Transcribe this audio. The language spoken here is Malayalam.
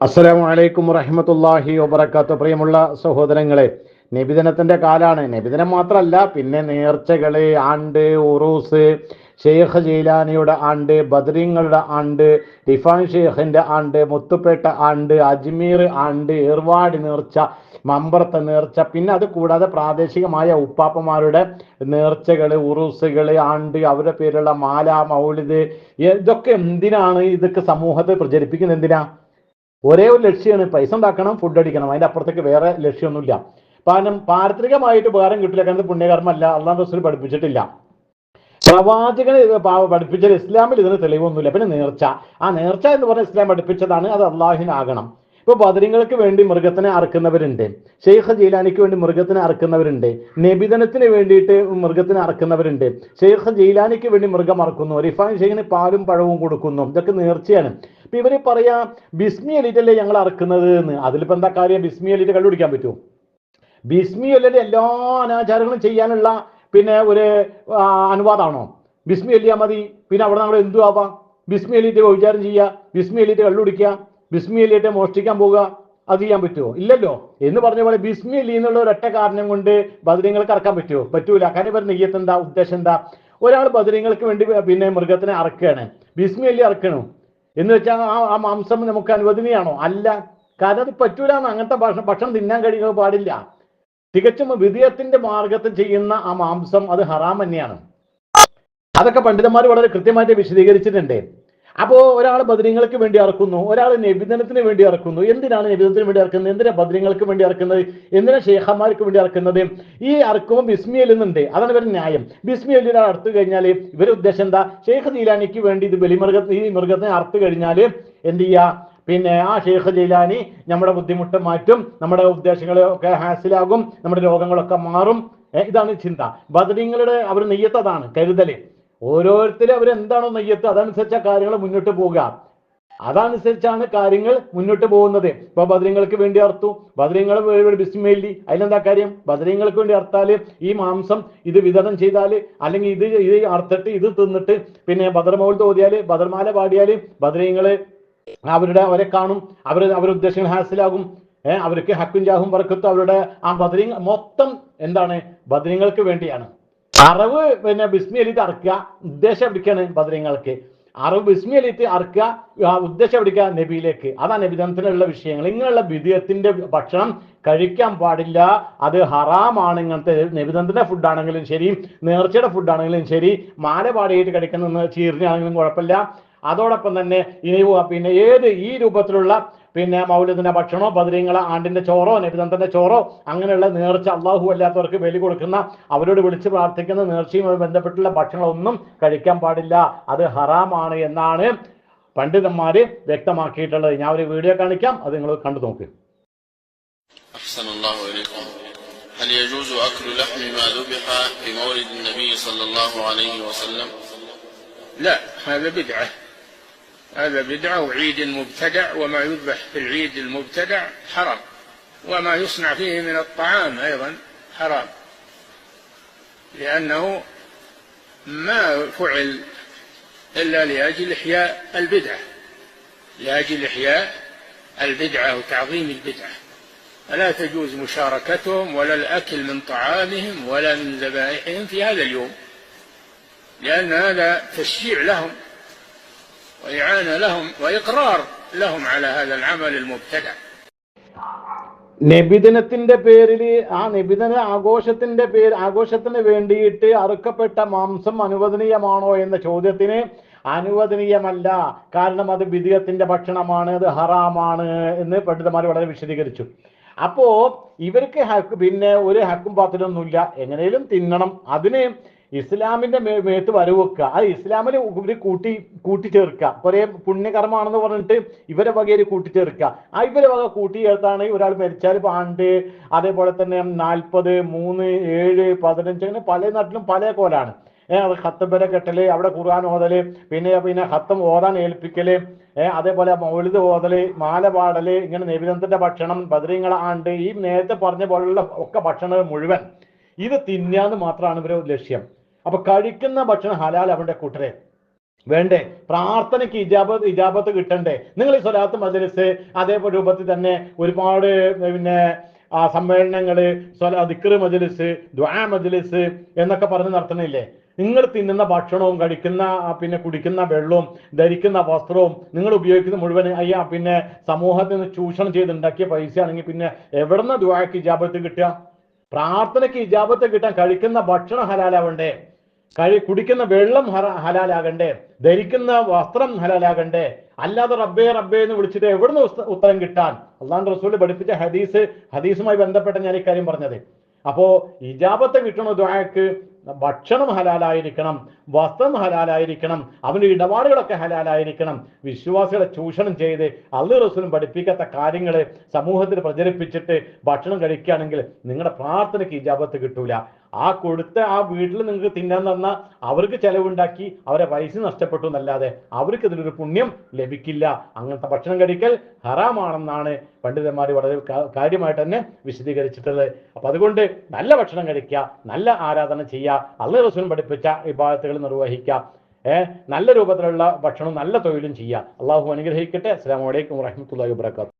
അസ്സലാമു അലൈക്കും വറഹമത്തല്ലാഹി വബർക്കാത്ത പ്രിയമുള്ള സഹോദരങ്ങളെ നബിദിനത്തിന്റെ കാലാണ്. നബിദിനം മാത്രമല്ല പിന്നെ നേർച്ചകൾ ആണ്ട് ഉറൂസ് ഷെയ്ഖ് ജയിലാനിയുടെ ആണ്ട് ബദരീങ്ങളുടെ ആണ്ട് ഇഫാൻ ഷെയ്ഖിന്റെ ആണ്ട് മുത്തുപേട്ട ആണ്ട് അജ്മീർ ആണ്ട് ഏർവാട് നേർച്ച മമ്പറത്ത് നേർച്ച പിന്നെ അത് കൂടാതെ പ്രാദേശികമായ ഉപ്പാപ്പമാരുടെ നേർച്ചകൾ ഉറൂസുകൾ ആണ്ട് അവരുടെ പേരുള്ള മാല മൗലിദ് ഇതൊക്കെ എന്തിനാണ് ഇതൊക്കെ സമൂഹത്തെ പ്രചരിപ്പിക്കുന്നത് എന്തിനാ? ഒരേ ഒരു ലക്ഷ്യമാണ് പൈസ ഉണ്ടാക്കണം ഫുഡ് അടിക്കണം. അതിന്റെ അപ്പുറത്തേക്ക് വേറെ ലക്ഷ്യമൊന്നുമില്ല. കാരണം പാരത്രികമായിട്ട് ഉപകാരം കിട്ടില്ല. കാരണം പുണ്യകർമ്മല്ല അള്ളാഹ് റസൂൽ പഠിപ്പിച്ചിട്ടില്ല. പ്രവാചകന് പഠിപ്പിച്ച ഇസ്ലാമിൽ ഇതിന് തെളിവൊന്നുമില്ല. പിന്നെ നേർച്ച. ആ നേർച്ച എന്ന് പറഞ്ഞ ഇസ്ലാം പഠിപ്പിച്ചതാണ് അത് അള്ളാഹിനാകണം ഇപ്പൊ ബദരിങ്ങൾക്ക് വേണ്ടി മൃഗത്തിനെ അറക്കുന്നവരുണ്ട്. ഷെയ്ഖ് ജയിലാനിക്ക് വേണ്ടി മൃഗത്തിനെ അറക്കുന്നവരുണ്ട്. നബിതനത്തിന് വേണ്ടിയിട്ട് മൃഗത്തിനെ അറക്കുന്നവരുണ്ട്. ഷെയ്ഖ് ജയിലാനിക്ക് വേണ്ടി മൃഗം അറക്കുന്നു. റിഫാൻ ഷെയ്ഖിന് പാലും പഴവും കൊടുക്കുന്നു. ഇതൊക്കെ നേർച്ചയാണ്. ഇപ്പൊ ഇവർ പറയാ ബിസ്മി അലിറ്റല്ലേ ഞങ്ങൾ അറക്കുന്നത് എന്ന്. അതിലിപ്പോ എന്താ കാര്യം? ബിസ്മി അലിറ്റ് കണ്ടുപിടിക്കാൻ പറ്റുമോ? ബിസ്മി അല്ലെ എല്ലാ അനാചാരങ്ങളും ചെയ്യാനുള്ള പിന്നെ ഒരു അനുവാദമാണോ? ബിസ്മി അല്ലിയാ മതി. പിന്നെ അവിടെ നമ്മൾ എന്തു ആവാം? ബിസ്മി അലിറ്റ് വിചാരം ചെയ്യുക ബിസ്മി അലിറ്റ് കള്ളുടിക്കുക ബിസ്മി അല്ലിയിട്ട് മോഷ്ടിക്കാൻ പോവുക അത് ചെയ്യാൻ പറ്റുമോ? ഇല്ലല്ലോ. എന്ന് പറഞ്ഞ പോലെ ബിസ്മി അലി എന്നുള്ള ഒരൊറ്റ കാരണം കൊണ്ട് ബദരീങ്ങൾക്ക് അറക്കാൻ പറ്റുമോ? പറ്റൂല. കാരണം ഇവർ നെയ്യത്ത് എന്താ? ഉദ്ദേശം എന്താ? ഒരാൾ ബദരീങ്ങൾക്ക് വേണ്ടി പിന്നെ മൃഗത്തിനെ അറക്കുകയാണ് ബിസ്മി അലി അറക്കണോ? എന്ന് വെച്ചാൽ ആ ആ മാംസം നമുക്ക് അനുവദനീയാണോ? അല്ല. കാരണം അത് പറ്റൂല അങ്ങനത്തെ ഭക്ഷണം ഭക്ഷണം തിന്നാൻ കഴിയുക പാടില്ല. തികച്ചും വിധേയത്തിന്റെ മാർഗത്തിൽ ചെയ്യുന്ന ആ മാംസം അത് ഹറാം തന്നെയാണ്. അതൊക്കെ പണ്ഡിതന്മാർ വളരെ കൃത്യമായിട്ട് വിശദീകരിച്ചിട്ടുണ്ട്. അപ്പോ ഒരാൾ ബദ്രീങ്ങൾക്ക് വേണ്ടി ഇറക്കുന്നു ഒരാൾ നബിദിനത്തിന് വേണ്ടി ഇറക്കുന്നു എന്തിനാണ് നബിദിനത്തിന് വേണ്ടി ഇറക്കുന്നത് എന്തിനാ ബദ്രീങ്ങൾക്ക് വേണ്ടി ഇറക്കുന്നത് എന്തിനാ ഷേഖന്മാർക്ക് വേണ്ടി ഇറക്കുന്നത് ഈ ഇറക്കുമ്പോൾ ബിസ്മി അതാണ് ഇവരുടെ ന്യായം. ബിസ്മി ഒരാൾ അറുത്ത് കഴിഞ്ഞാൽ ഇവരുടെ ഉദ്ദേശം എന്താ? ഷേഖ് ജീലാനിക്ക് വേണ്ടി ഇത് ബലിമൃഗ ഈ മൃഗത്തിനെ അറുത്ത് കഴിഞ്ഞാൽ എന്ത് ചെയ്യുക പിന്നെ ആ ഷെയ്ഖ് ജയിലാനി നമ്മുടെ ബുദ്ധിമുട്ട് മാറ്റും നമ്മുടെ ഉദ്ദേശങ്ങളൊക്കെ ഹാസിലാകും നമ്മുടെ രോഗങ്ങളൊക്കെ മാറും. ഇതാണ് ചിന്ത. ബദരീങ്ങളുടെ അവർ നെയ്യത്തതാണ് കരുതൽ. ഓരോരുത്തരും അവരെന്താണോ നെയ്യത്ത് അതനുസരിച്ച കാര്യങ്ങൾ മുന്നോട്ട് പോവുക. അതനുസരിച്ചാണ് കാര്യങ്ങൾ മുന്നോട്ട് പോകുന്നത്. ഇപ്പൊ ബദരീങ്ങൾക്ക് വേണ്ടി അർത്തു ബദരീങ്ങൾ ബിസ്മേലി അതിലെന്താ കാര്യം? ബദരീങ്ങൾക്ക് വേണ്ടി അർത്താൽ ഈ മാംസം ഇത് വിതരണം ചെയ്താൽ അല്ലെങ്കിൽ ഇത് ഇത് അർത്തിട്ട് ഇത് തിന്നിട്ട് പിന്നെ ബദർമൗൽ തോതിയാൽ ബദർമാല പാടിയാൽ ബദരീങ്ങൾ അവരുടെ അവരെ കാണും. അവർ അവരുടെ ഉദ്ദേശങ്ങൾ ഹാസിലാകും. ഏഹ് അവർക്ക് ഹക്കും ജാഹും വർക്കത്തും അവരുടെ ആ ബദരി മൊത്തം എന്താണ്? ബദരീങ്ങൾക്ക് വേണ്ടിയാണ്. അറവ് പിന്നെ ബിസ്മി അലിത്ത് അറക്കുക ഉദ്ദേശം എവിടേക്കാണ് ബദരീങ്ങൾക്ക് അറിവ് ബിസ്മി അലിത്ത് അറക്കുക ഉദ്ദേശം എവിടേക്കാ നബിയിലേക്ക്. അതാണ് നബിദനത്തിനുള്ള വിഷയങ്ങൾ. ഇങ്ങനെയുള്ള വിധേയത്തിന്റെ ഭക്ഷണം കഴിക്കാൻ പാടില്ല. അത് ഹറാമാണ് ഇങ്ങനത്തെ നബിദന്തന്റെ ഫുഡാണെങ്കിലും ശരി നേർച്ചയുടെ ഫുഡാണെങ്കിലും ശരി മാല പാടിയിട്ട് കഴിക്കുന്ന ചീറിനാണെങ്കിലും കുഴപ്പമില്ല. അതോടൊപ്പം തന്നെ ഇനി പിന്നെ ഏത് ഈ രൂപത്തിലുള്ള പിന്നെ മൗലത്തിന്റെ ഭക്ഷണമോ ബദരീങ്ങളെ ആണ്ടിന്റെ ചോറോ നബിതന്തന്റെ ചോറോ അങ്ങനെയുള്ള നേർച്ച അള്ളാഹു അല്ലാത്തവർക്ക് ബലി കൊടുക്കുന്ന അവരോട് വിളിച്ച് പ്രാർത്ഥിക്കുന്ന നേർച്ചയുമായി ബന്ധപ്പെട്ടുള്ള ഭക്ഷണമൊന്നും കഴിക്കാൻ പാടില്ല അത് ഹറാമാണ് എന്നാണ് പണ്ഡിതന്മാര് വ്യക്തമാക്കിയിട്ടുള്ളത് ഞാൻ ഒരു വീഡിയോ കാണിക്കാം അത് നിങ്ങൾ കണ്ടു നോക്ക് أحسن الله إليكم هل يجوز أكل لحم ما ذبح في مولد النبي صلى الله عليه وسلم لا هذا بدعة هذا بدعة وعيد مبتدع وما يذبح في العيد المبتدع حرام وما يصنع فيه من الطعام أيضا حرام لأنه ما فعل إلا لأجل إحياء البدعة لأجل إحياء البدعة وتعظيم البدعة. فلا تجوز مشاركتهم ولا الأكل من طعامهم ولا من ذبائحهم في هذا اليوم لأن هذا تشجيع لهم. وإعانة لهم وإقرار لهم على هذا العمل المبتدع നബിദിനത്തിന്റെ പേരിൽ ആ നബിദിന ആഘോഷത്തിന്റെ പേര് ആഘോഷത്തിന് വേണ്ടിയിട്ട് അറുക്കപ്പെട്ട മാംസം അനുവദനീയമാണോ എന്ന ചോദ്യത്തിന് അനുവദനീയമല്ല കാരണം അത് വിധിയത്തിന്റെ ഭക്ഷണമാണ് അത് ഹറാമാണ് എന്ന് പണ്ഡിതന്മാർ വളരെ വിശദീകരിച്ചു അപ്പോ ഇവർക്ക് ഹക്ക് പിന്നെ ഒരു ഹക്കും പാത്തിലൊന്നുമില്ല എങ്ങനെയും തിന്നണം അതിന് ഇസ്ലാമിന്റെ മേത്ത് വരവെക്കുക. അത് ഇസ്ലാമിൽ ഇവർ കൂട്ടി കൂട്ടിച്ചേർക്കുക. കുറെ പുണ്യകർമ്മമാണെന്ന് പറഞ്ഞിട്ട് ഇവരെ വകയിൽ കൂട്ടിച്ചേർക്കുക. ആ ഇവരെ വക കൂട്ടിച്ചേർത്താണ് ഒരാൾ മരിച്ചാൽ പാണ്ട് അതേപോലെ തന്നെ നാൽപ്പത് മൂന്ന് ഏഴ് പതിനഞ്ച് അങ്ങനെ പല നാട്ടിലും പല കോലാണ്. ഏഹ് ഹത്തബര കെട്ടൽ അവിടെ ഖുർആൻ ഓതൽ പിന്നെ പിന്നെ ഹത്തം ഓതാൻ ഏൽപ്പിക്കൽ ഏഹ് അതേപോലെ മൗലിത് ഓതൽ മാല പാടൽ ഇങ്ങനെ നബിദന്തന്റെ ഭക്ഷണം ബദരീങ്ങളെ ആണ്ട് ഈ നേരത്തെ പറഞ്ഞ പോലുള്ള ഒക്കെ ഭക്ഷണം മുഴുവൻ. ഇത് തിന്നാന്ന് മാത്രമാണ് ഇവരുടെ ലക്ഷ്യം. അപ്പൊ കഴിക്കുന്ന ഭക്ഷണം ഹലാൽ അവരുടെ കൂട്ടരെ. വേണ്ടേ? പ്രാർത്ഥനയ്ക്ക് ഇജാബത്ത് ഇജാബത്ത് കിട്ടണ്ടേ? നിങ്ങൾ ഈ സ്വലാത്ത് മജ്ലിസ് അതേപോലെ രൂപത്തിൽ തന്നെ ഒരുപാട് പിന്നെ ആ സമ്മേളനങ്ങൾ ദിക്ർ മജ്ലിസ് ദ്വാ മജ്ലിസ് എന്നൊക്കെ പറഞ്ഞ് നടത്തണില്ലേ നിങ്ങൾ തിന്നുന്ന ഭക്ഷണവും കഴിക്കുന്ന പിന്നെ കുടിക്കുന്ന വെള്ളവും ധരിക്കുന്ന വസ്ത്രവും നിങ്ങൾ ഉപയോഗിക്കുന്ന മുഴുവൻ അയ്യാ പിന്നെ സമൂഹത്തിൽ നിന്ന് ചൂഷണം ചെയ്ത് ഉണ്ടാക്കിയ പൈസ ആണെങ്കിൽ പിന്നെ എവിടുന്ന ദ്വാക്ക് ഇജാബത്ത് കിട്ടുക? പ്രാർത്ഥനയ്ക്ക് ഇജാബത്ത് കിട്ടാൻ കഴിക്കുന്ന ഭക്ഷണം ഹലാലാവണ്ടേ കഴി കുടിക്കുന്ന വെള്ളം ഹലാലാകണ്ടേ? ധരിക്കുന്ന വസ്ത്രം ഹലാലാകണ്ടേ? അല്ലാതെ റബ്ബേ റബ്ബേ എന്ന് വിളിച്ചിട്ട് എവിടുന്ന് ഉത്തരം കിട്ടാൻ? അള്ളാഹ് റസൂൽ പഠിപ്പിച്ച ഹദീസ് ഹദീസുമായി ബന്ധപ്പെട്ട ഞാൻ ഇക്കാര്യം പറഞ്ഞത്. അപ്പോ ഇജാബത്ത് കിട്ടണ ദ്വായക്ക് ഭക്ഷണം ഹലാലായിരിക്കണം വസ്ത്രം ഹലാലായിരിക്കണം അവന്റെ ഇടപാടുകളൊക്കെ ഹലാലായിരിക്കണം. വിശ്വാസികളെ ചൂഷണം ചെയ്ത് അള്ളു റസൂലും പഠിപ്പിക്കാത്ത കാര്യങ്ങൾ സമൂഹത്തിൽ പ്രചരിപ്പിച്ചിട്ട് ഭക്ഷണം കഴിക്കുകയാണെങ്കിൽ നിങ്ങളുടെ പ്രാർത്ഥനയ്ക്ക് ഇജാബത്ത് കിട്ടൂല. ആ കൊടുത്ത ആ വീട്ടിൽ നിങ്ങൾക്ക് തിന്നാൻ തന്ന അവർക്ക് ചെലവുണ്ടാക്കി അവരെ പൈസ നഷ്ടപ്പെട്ടു എന്നല്ലാതെ അവർക്ക് ഇതിലൊരു പുണ്യം ലഭിക്കില്ല. അങ്ങനത്തെ ഭക്ഷണം കഴിക്കൽ ഹറാമാണെന്നാണ് പണ്ഡിതന്മാർ വളരെ കാര്യമായിട്ട് തന്നെ വിശദീകരിച്ചിട്ടുള്ളത്. അപ്പൊ അതുകൊണ്ട് നല്ല ഭക്ഷണം കഴിക്കുക നല്ല ആരാധന ചെയ്യുക അള്ളു റസൂൽ പഠിപ്പിച്ച വിഭാഗത്തുകൾ നിർവഹിക്കുക ഏഹ് നല്ല രൂപത്തിലുള്ള ഭക്ഷണവും നല്ല തൊഴിലും ചെയ്യുക. അള്ളാഹു അനുഗ്രഹിക്കട്ടെ. അസ്സാം വലൈക്കും വാഹമത്തല്ലാ വാബർക്കാത്തു